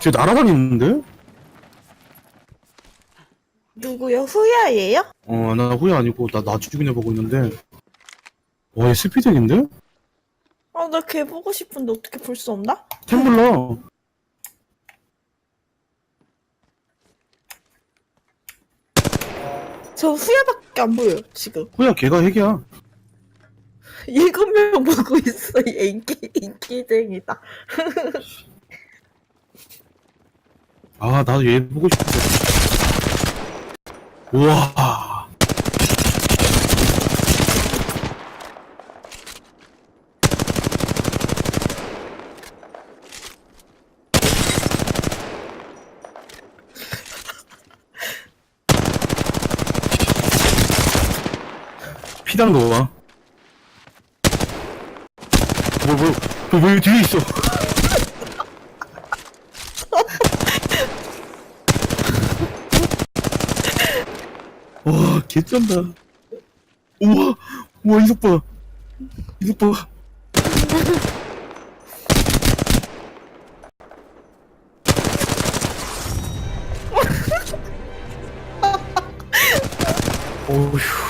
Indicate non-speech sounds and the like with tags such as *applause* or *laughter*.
쟤 날아다니는데? 누구요? 후야예요? 어, 나 후회 아니고, 나, 나 죽이네 보고 있는데. 와, 얘 스피덱인데? 아, 나 걔 보고 싶은데 어떻게 볼 수 없나? 템블러. 저 후야밖에 안 보여요, 지금. 후야, 걔가 핵이야. 일곱 명 보고 있어, 이 인기, 인기쟁이다. *laughs* 아, 나도 얘 보고 싶은데. 우와. 피당 넣어와. 뭐, 뭐, 뭐, 왜 뒤에 있어? 와, 개쩐다. 우와, 우와, 이속 봐. 이속 봐. 어휴.